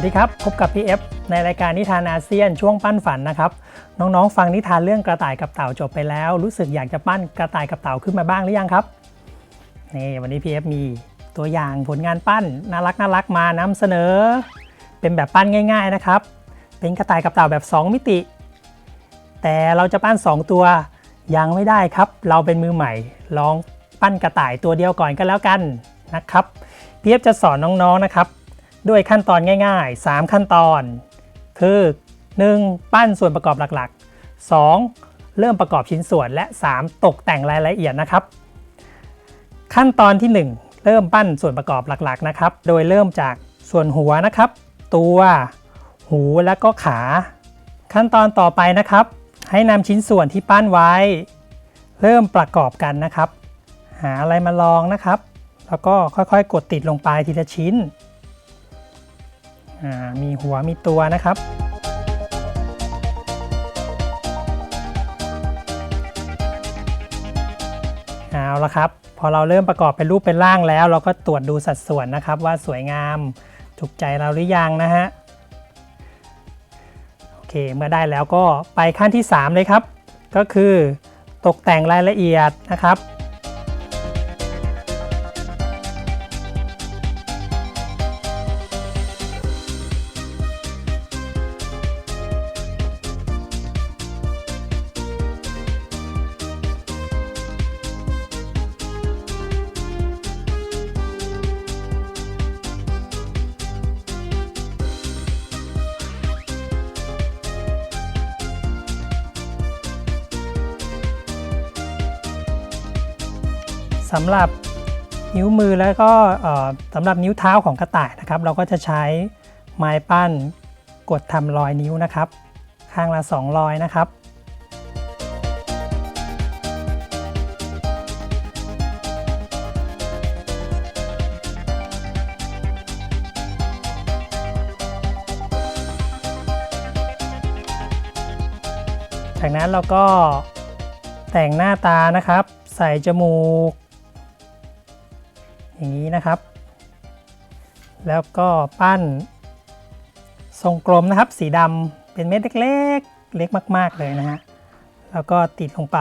วัสดีครับ พบกับพี่เอฟในรายการนิทานอาเซียนช่วงปั้นฝันนะครับ น้องๆ ฟังนิทานเรื่องกระต่ายกับเต่าจบไปแล้ว รู้สึกอยากจะปั้นกระต่ายกับเต่าขึ้นมาบ้างหรือยังครับนี่วันนี้พี่เอฟมีตัวอย่างผลงานปั้นน่ารักน่ารักมานำเสนอ เป็นแบบปั้นง่าย ๆนะครับ เป็นกระต่ายกับเต่าแบบ 2 มิติ แต่เราจะปั้น 2 ตัวยังไม่ได้ครับ เราเป็นมือใหม่ ลองปั้นกระต่ายตัวเดียวก่อนก็แล้วกันนะครับพี่เอฟจะสอนน้องๆนะครับ ด้วยขั้นตอนง่าย ๆ 3 ขั้นตอน คือ 1. ปั้นส่วนประกอบหลักๆ 2. เริ่มประกอบชิ้นส่วนและ 3. ตกแต่งรายละเอียดนะครับ ขั้นตอนที่ 1 เริ่มปั้นส่วนประกอบหลักๆนะครับ โดยเริ่มจากส่วนหัวนะครับ ตัว หูและก็ขา ขั้นตอนต่อไปนะครับ ให้นำชิ้นส่วนที่ปั้นไว้ เริ่มประกอบกันนะครับ หาอะไรมาลองนะครับ แล้วก็ค่อยๆ กดติดลงไปทีละชิ้น มีหัวมีตัวนะครับ เอาละครับ พอเราเริ่มประกอบเป็นรูปเป็นร่างแล้ว เราก็ตรวจดูสัดส่วนนะครับว่าสวยงามถูกใจเราหรือยังนะฮะ โอเค เมื่อได้แล้วก็ไปขั้นที่ 3 เลยครับ ก็คือตกแต่งรายละเอียดนะครับ สำหรับนิ้วมือแล้วก็สำหรับนิ้วเท้าของกระต่ายนะครับ เราก็จะใช้ไม้ปั้นกดทำรอยนิ้วนะครับ ข้างละ2รอยนะครับจากนั้นเราก็แต่งหน้าตานะครับ ใส่จมูก อย่างนี้นะครับ แล้วก็ปั้น ทรงกลมนะครับ สีดำเป็นเม็ดเล็กๆ เล็กมาก ๆ เลยนะฮะ แล้วก็ติดลงไป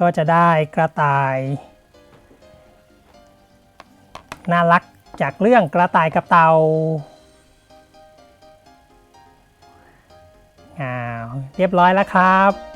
ก็จะได้กระต่าย น่ารักจากเรื่องกระต่ายกับเตาอ้าวเรียบร้อยแล้วครับ